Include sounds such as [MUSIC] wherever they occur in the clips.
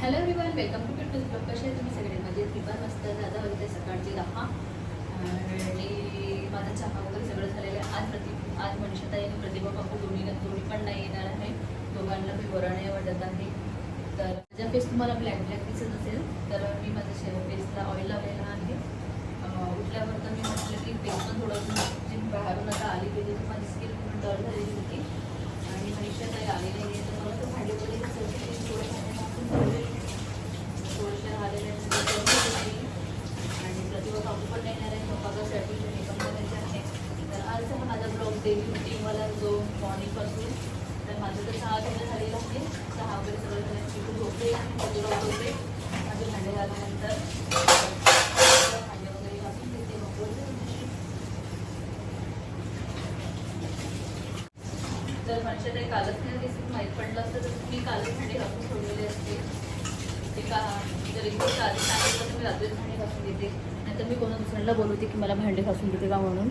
Hello everyone welcome to Kittu's blog कसे आहे तुम्ही सगळे म्हणजे मी मस्त दादा वगैरे सकाळचे दहा आणि माझा चहा वगैरे सगळं झालेलं आहे. आज प्रति आज मनीषाताई आणि प्रतिभा काकू दोन्ही दोन्ही पण नाही येणार आहे. दोघांना मी बरं वाटत आहे. तर माझा फेस तुम्हाला ब्लॅक ब्लॅक दिसत असेल तर मी माझ्या शेव फेसला ऑइल लावलेला आहे. उठल्यावर तर मी म्हटलं की फेस पण थोडं जी बाहेरून आता आली गेली तर माझी स्किन पण डल झालेली होती. आणि मनीषाताई आली नाही आहे तर मला तर भांडी वगैरे थोडं भांडे घासून ठेवले. थोडेसे राहिलेले आहेत ते करून ठेवले. आणि प्रतिभा काकू पण नाही येणार आहे स्वयंपाकासाठी मेकअप करायचे आहे तर आज हा माझा ब्लॉग जो मॉर्निंगपासून तर माझं तर सहा वाजता झालेलं आहे. सहा वगैरे सगळं झालं. तिथून झोपले आणि मजुरा होते माझे भांडे झाल्यानंतर भांडे वगैरे घासून तिथे मग तर म्हणजे ते कालच नाही माहीत पडलं असतं तर मी कालच भांडे घासून सोडलेले असते. ते का जर एकदम कालच सांगितलं तर मी रात्रीच भांडे घासून घेते नाहीतर मी कोणा दुसऱ्यांना बोलवते की मला भांडे घासून देते का म्हणून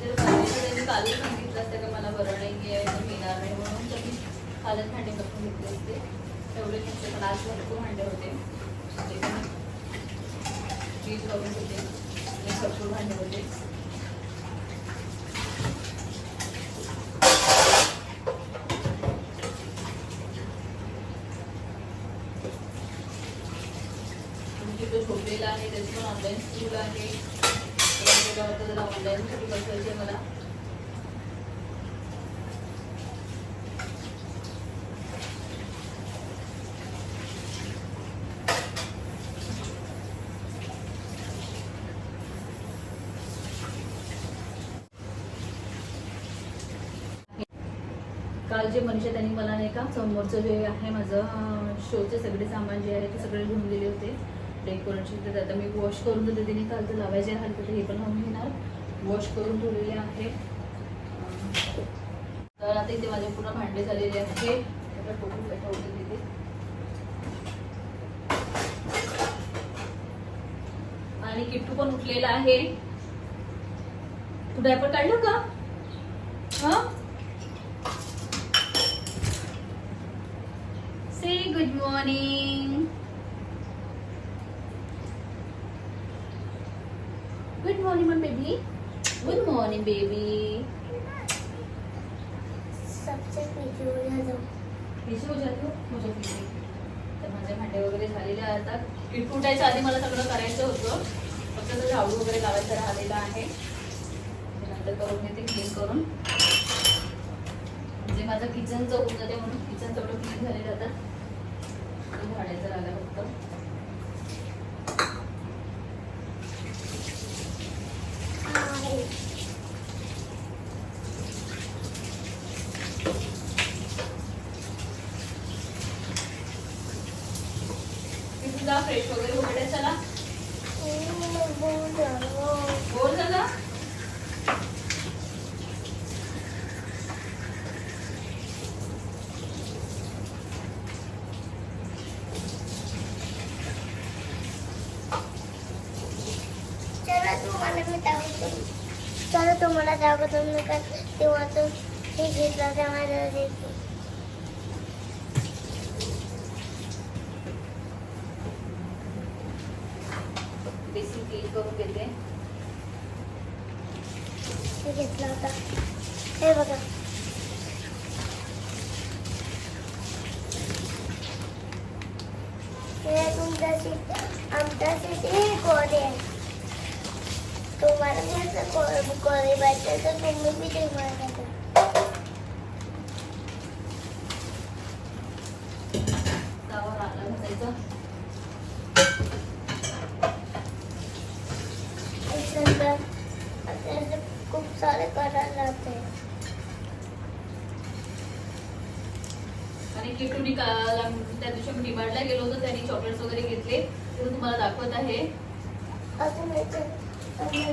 जर कालच सांगितलं असतं का मला बरं नाही आहे मी नाही म्हणून तर मी कालच भांडे घासून घेतले असते. तेवढे नसते पण आज भरपूर भांडे होते. वीज बघून होते. आणि भरपूर भांडे होते. झोपलेला आहे त्याची पण ऑनलाईन स्कूल आहे. जरा ऑनलाईन स्कूल बसवायची आहे मला. काल जे मनीषा त्यांनी मला नाही का समोरचं जे आहे माझं शोचे सगळे सामान जे आहे ते सगळे घेऊन दिले होते. डेकोरेशन तर आता मी वॉश करून देते तिने काल तर लावायचे राहिले तर हे पण लावून घेणार. वॉश करून ठेवलेले आहे. तर आता इथे माझे पूर्ण भांडे झालेले आहे. तिथे. आणि किट्टू पण उठलेला आहे. कुठे आपण काढलं का? हा? Say good morning. Good morning, my baby. Good morning, baby. सबसे पीछे हो जाओ पिशवी हो जातो मुझे पिशवी. तर माझे भांडे वगैरे झालेले आता फुटायच्या आधी मला सगळं करायचं होतं फक्त तो झाडू वगैरे लावायचा राहिलेला आहे नंतर करून घेते क्लीन करून म्हणजे माझं किचनचं होऊन जाते म्हणून किचन तेवढं क्लीन झालेलं आता काढायचं झाडायचं फक्त आहे मी तुझा फ्रेश वगैरे वगैरे चला बोर झाला चला तुम्हाला मी दाखवतो चला तुम्हाला दाखवतो मी का तेव्हा तो हे घेतला करून घेते. हे घेतला होता. हे बघा. हे तुमच्याशी आमच्यासाठी हे कोरे आहे तुम्हाला कोरे कोरे पाहिजे तर तुम्ही बी आपल्याला खूप सारे करायला लागते आणि किटूनी त्या दिवशी मी डिमांडला गेलो होतो त्यांनी चॉकलेट्स वगैरे घेतले. ते मी तुम्हाला दाखवत आहे. अजून कलर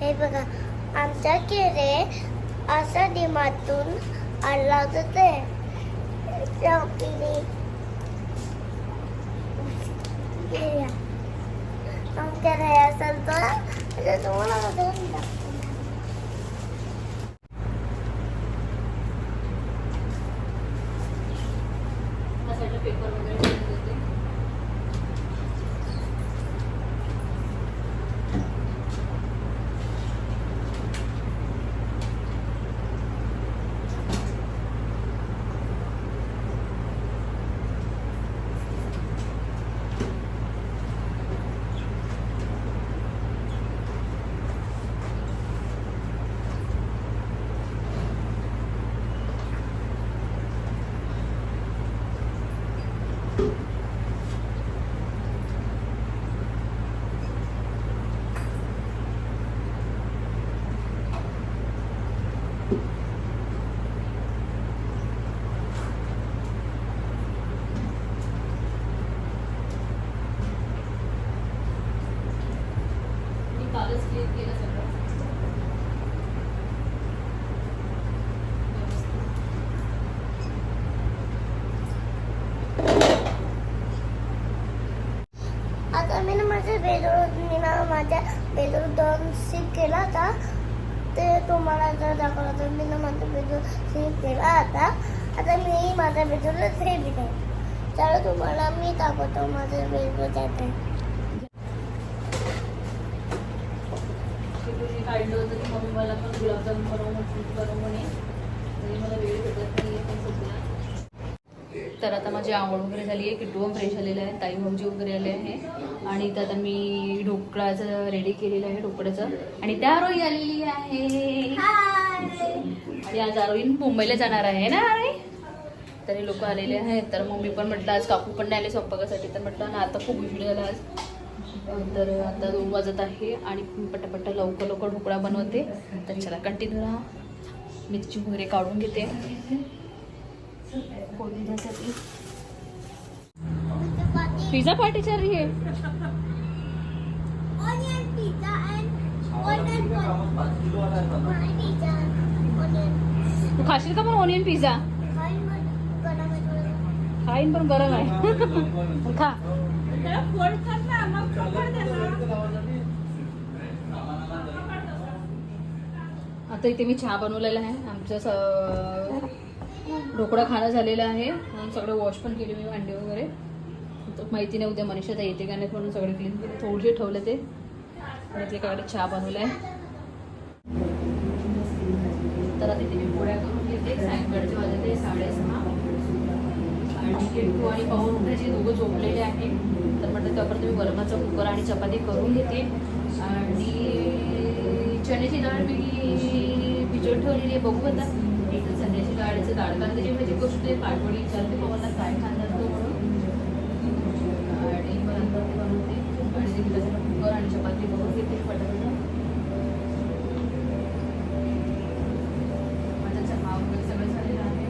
हे बघा आमच्या केरे असा डिमातून आणला होते आमच्या चौकीने आमच्या असेल तर आता तुम्हाला बघून दाखवते. त्या साईडला पेपर वगैरे ठेवून देते मी कालच क्लिअर केलं सगळं व्यवस्थित. आता मी ना माझ्या बेडरूम मी ना माझ्या बेडरूम दोन सीट केला होता. ते तुम्हाला जर दाखवलं तर मी ना माझा बेडरूम सीट केला होता. आता मी माझ्या बेडरूमला थ्री बी तर तुम्हाला मी दाखवतो माझं बेडरूम जाते शिकूशी होतं की मम्मी मला पण गुलाबजाम बनव बनव म्हणे. तरी मला वेळ भेटत नाही पण सध्या. तर आता माझी आवड वगैरे झाली आहे किट्टू फ्रेश झालेलं आहे ताई भाऊजी वगैरे आले आहे. आणि इथं आता मी ढोकळाचं रेडी केलेलं आहे ढोकळ्याचं आणि त्या आरोही आलेली आहे. आणि आज आरोही मुंबईला जाणार आहे ना आरोही? तरी लोक आलेले आहेत. तर मम्मी पण म्हटलं आज काकू पण नाही आले स्वयंपाकासाठी. तर म्हटलं ना आता खूप उशीर झाला आज. तर आता दोन वाजत आहे आणि पटापट्टा लवकर लवकर ढोकळा बनवते. तर चला कंटिन्यू राहा. मिरची वगैरे काढून घेते. फोडणीसाठी पिझ्झा पार्टी चल रही है Onion pizza and onion pizza. Onion. तू खाशील का पण ओनियन पिझ्झा खाईन आहे पण गरम आहे. [LAUGHS] खा. आता इथे मी चहा बनवलेला आहे. आमचं स- ढोकळा खाणं झालेलं आहे. म्हणून सगळं वॉश पण केले मी भांडी वगैरे. माहिती नाही उद्या मनीषा तर येते का नाही म्हणून सगळे क्लीन केले. थोडीशी ठेवले ते. आणि इकडे चहा बनवला आहे तर आता इथे मी पोळ्या करून घेते. सायंकाळचे वाजते साडेसहा. आणि किट्टू आणि पाहून उठायचे दोघं झोपलेले आहे तर म्हटलं त्यावर मी वरणाचा कुकर आणि चपाती करून घेते. आणि चण्याची डाळ मी भिजवून ठेवलेली आहे. बघू आता. एकदा तर चण्याची डाळीचं डाळ कांद्याची म्हणजे गोष्ट पाठवडी विचारते पवनला काय खाणार तो म्हणून आणि मग नंतर ते बनवते आणि ते त्याचं कुकर आणि चपाती बघून घेते पटापट माझा चहा वगैरे सगळं झालेलं आहे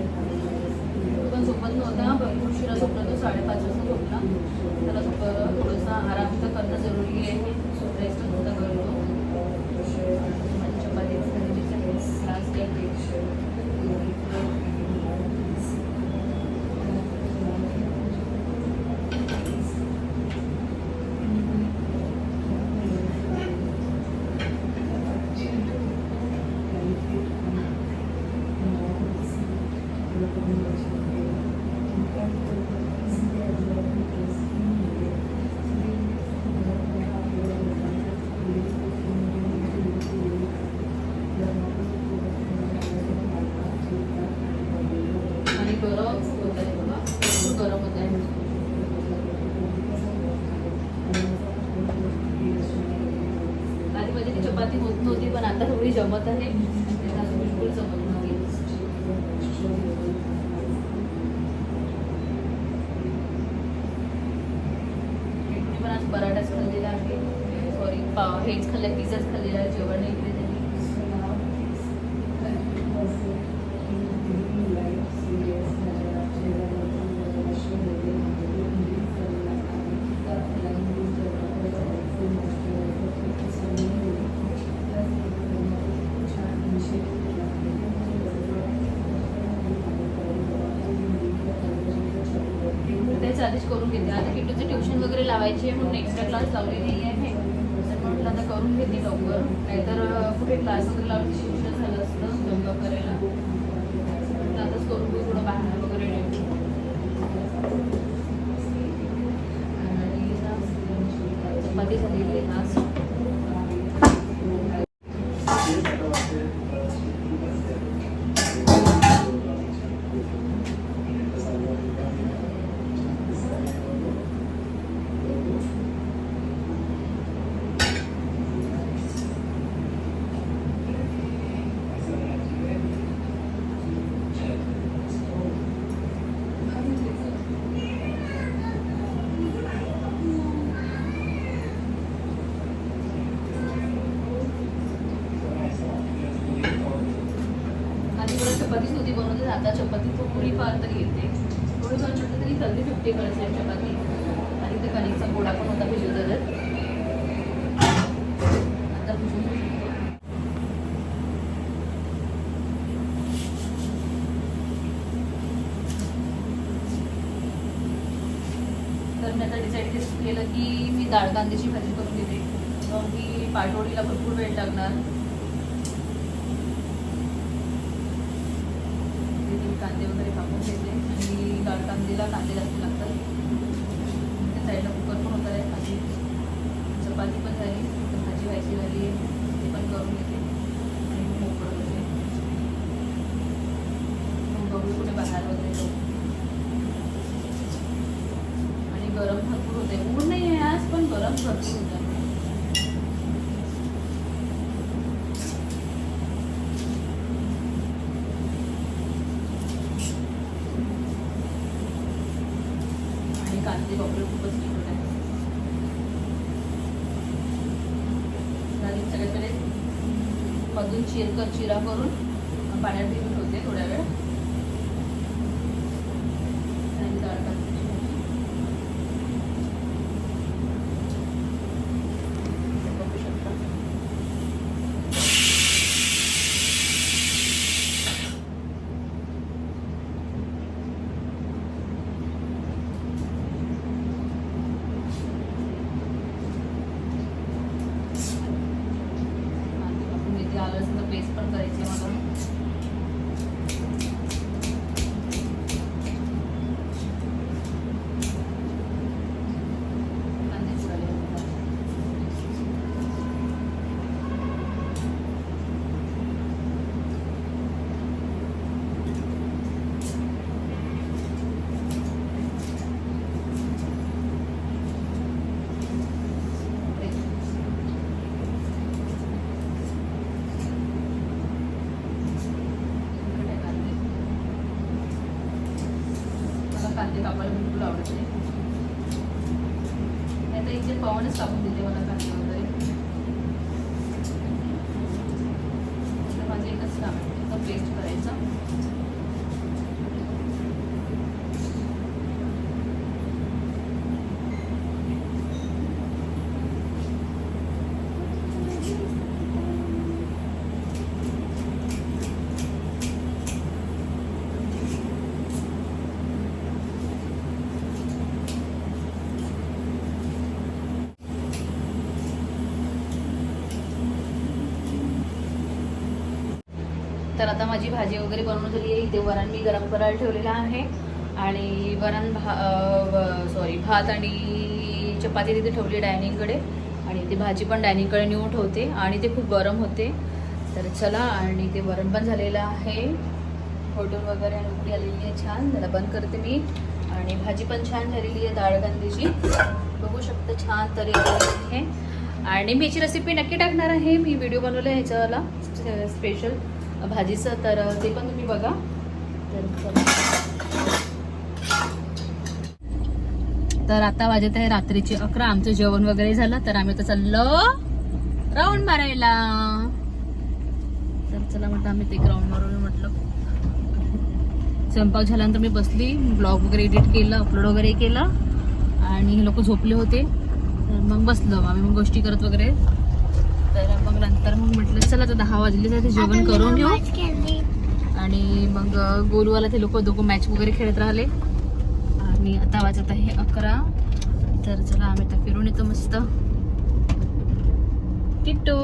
तो पण झोपत नव्हता भरपूर उशिरा झोपला तो साडेपाच वाजता झोपला त्याला झोप थोडासा आराम तर करणं जरुरी आहे रेस्ट सुद्धा करतो माझी चपाती वगैरे त्रास घेते आणि गरम होत आहे बघा भरपूर गरम होत आहे आधी मध्ये ती चपाती होत नव्हती पण आता थोडी जमत आहे नाहीतर आधी बिलकुल जमत नव्हती मी पण आज पराठाच खाल्लेला आहे सॉरी पाव हेच खाल्लं पिझ्झाच खाल्लेला आहे जेवण नाही केलं त्यांनी आधीच आता किटूचे ट्युशन वगैरे लावायचे आहे म्हणून एक्स्ट्रा क्लास लावलेली आहे. तर म्हटलं आता करून घेते लवकर. नाहीतर कुठे क्लास वगैरे लावून शिक्षण झालं असतं जॉब करायला. म्हटलं आताच करून घेऊ थोडं बाहेर वगैरे नेऊ. आणि ना, चपाती झालेली आज आधी मला चपातीच होती बनवते आता चपाती तो फार तरी येते. थोडी फार म्हटलं तरी थर्टी फिफ्टी करायची आहे चपाती. आणि ते कणिकचा गोडा पण होता भिजू तर आता भिजून तर मी आता डिसाईड केलं की मी डाळ कांद्याची भाजी करून घेते मग की पाटोळीला भरपूर वेळ लागणार ते कांदे वगैरे कापून घेते आणि कांदेला कांदे जास्त लागतात त्या साईडला कुकर पण होत आहे भाजी चपाती पण झाली तर भाजी व्हायची झाली आहे ते पण करून घेते आणि मग मोकळं होते मग बघू कुठे बाहेर वगैरे जाऊ आणि गरम भरपूर होते ऊन नाही आहे आज पण गरम भरपूर होतं आणि कांदे बापरे खूपच तिखट आहे सगळीकडे मधून चिर चिरा करून पाण्यात ठेवून ठेवते थोड्या वेळ. आणि डाळ कांद्याची भाजी. बघू शकता कांदे कापून घेते आलं लसूणचं पेस्ट पण करायची आहे मला कांदे फोडायला घेते. तिखट आहे कांदे. मला कांदे कापायला बिलकुल आवडत नाही नाही तर इथे पवनच कापून देते वगैरे. माझं एकच काम आहे पेस्ट करायचं. आता माझी भाजी वगैरे बनवून झाली आहे. इथे वरण मी गरम करायला ठेवलेलं आहे. आणि वरण भा सॉरी भात आणि चपाती तिथे ठेवली डायनिंगकडे. आणि ती भाजी पण डायनिंगकडे नेऊन ठेवते. आणि ते खूप गरम होते. तर चला आणि ते वरण पण झालेलं आहे. फोटो वगैरे आणि उकडी आलेली आहे छान. त्याला बंद करते मी. आणि भाजी पण छान झालेली आहे डाळ कांद्याची. बघू शकता छान तरी आहे. आणि मी याची रेसिपी नक्की टाकणार आहे मी. व्हिडिओ बनवला आहे ह्याच्यावाला. स्पेशल भाजीचं तर ते पण तुम्ही बघा. तर आता वाजत आहे रात्रीचे अकरा. आमचं जेवण वगैरे झालं तर आम्ही आता चाललो राऊंड मारायला. तर चला म्हटलं आम्ही ते ग्राउंड मारून म्हटलं. स्वयंपाक झाल्यानंतर मी बसली ब्लॉग वगैरे एडिट केलं अपलोड वगैरे केलं. आणि हे लोक झोपले होते. तर मग बसलो. आम्ही मग गोष्टी करत वगैरे. तर मग नंतर मग म्हटलं चला आता दहा वाजले तर ते जेवण करून घेऊ. आणि मग गोलूवाला ते लोक दोघं मॅच वगैरे खेळत राहिले. आणि आणि आता वाजत आहे अकरा. तर चला आम्ही आता फिरून येतो मस्त. किट्टू!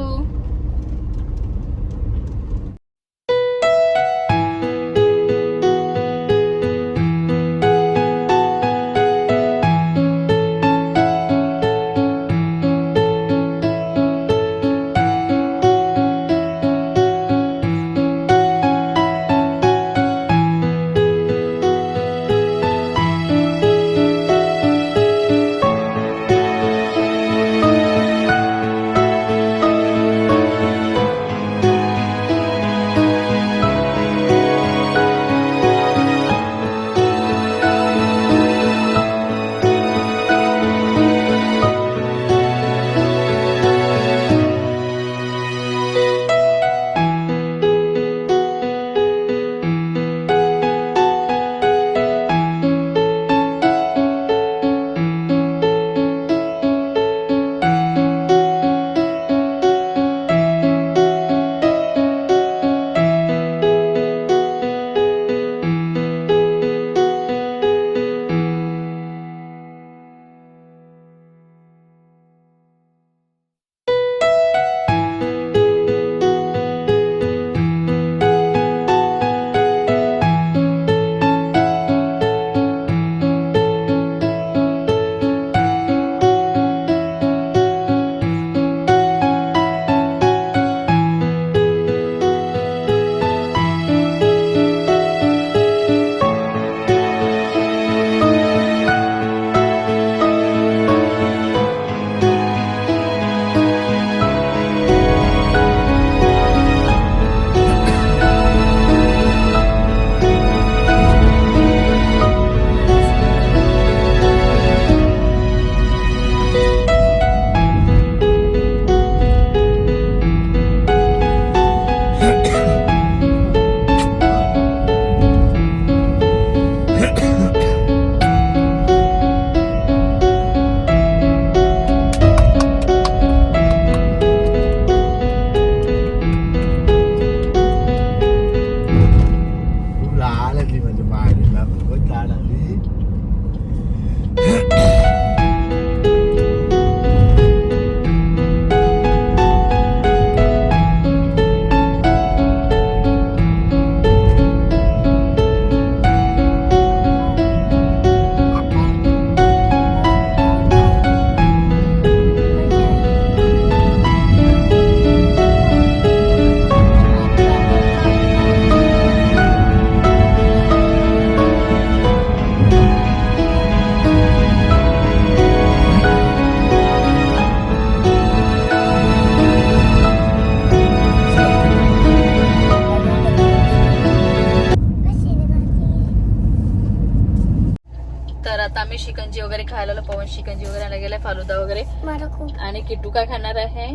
तर आता आम्ही शिकंजी वगैरे खायला आलो. पवन शिकंजी वगैरे आणायला गेलाय फालुदा वगैरे. मला खूप आणि किट्टू काय खाणार आहे?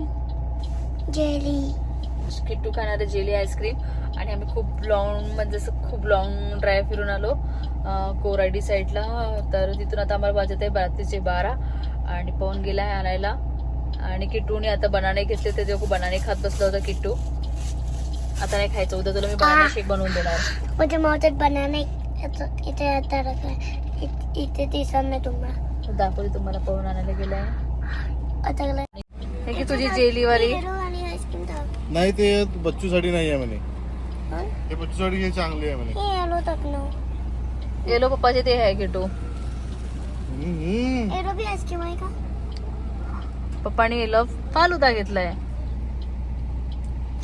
जेली. किट्टू खाणार आहे जेली आईस्क्रीम. आणि आम्ही खूप लॉंग म्हणजे असं खूप लॉंग ड्राईव्ह फिरून आलो कोराडी साईडला. तर तिथून आता आम्हाला वाजत आहे रात्रीचे बारा. आणि पवन गेला आहे आणायला. आणि किट्टूने आता बनाने घेतले ते खूप बनाने खात बसला होता किट्टू. आता नाही खायचं उद्या तुला मी बनाना शेक बनवून देणार. माझ्या मावतात बनाना इथे इथे दिसत नाही तुम्हाला. दाखवते तुम्हाला पवन आणायला गेला आहे आता गेला. हे की तुझी जेलीवाली? पेरू आणि आईस्क्रीम टाक. नाही ते बच्चूसाठी नाही आहे म्हणे. हं? हे बच्चूसाठी हे चांगले आहे म्हणे. हे आलो टाकलो येलो पप्पाचे ते आहे किट्टू हम्म. एरो बी आईस्क्रीम आहे का? पप्पाने येलो फालुदा घेतलाय.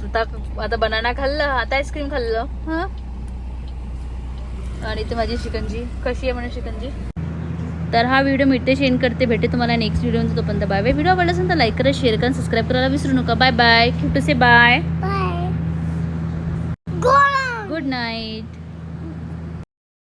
आता आता बनाना खाल्लं आता आईस्क्रीम खाल्लं. हा? आणि इथे माझी शिकंजी. कशी आहे म्हणे शिकंजी? तर हा व्हिडिओ मी इथे शेअर करते. भेटे तुम्हाला नेक्स्ट व्हिडिओ तोपर्यंत बाय बाय व्हिडिओ आवडला असेल तर लाईक करा शेअर करा सबस्क्राईब करायला विसरू नका. बाय बाय क्यूटू से बाय गुड नाईट